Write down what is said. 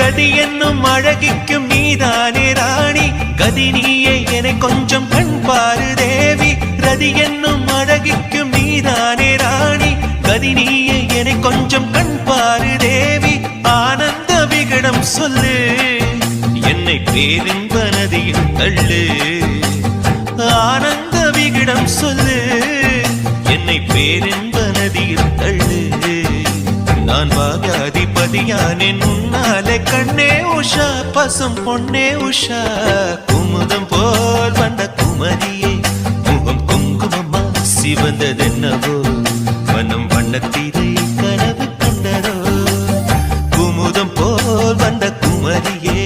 கதி என்னும் அழகிக்கும் நீதானே ராணி. கதி நீயே என கொஞ்சம் கண் பாரு தேவி. ரதி என்னும் அழகிக்கும் நீதானே ராணி. கதி நீயே என கொஞ்சம் கண் பாரு தேவி. ஆனந்த விகடம் சொல்லு. என்னை பேரின்ப நதியில் தள்ளு. ஆனந்த விகடம் சொல்லு. நான் பாகாதிபதியான் என் முன்னாலே கண்ணே உஷா பசும் பொன்னே உஷா. குமுதம் போல் வந்த குமரியே முகம் குங்குமமா சிவந்ததென்னவோ? மனம் வண்ணத்திலே கனவு கண்டதோ? குமுதம் போல் வந்த குமரியே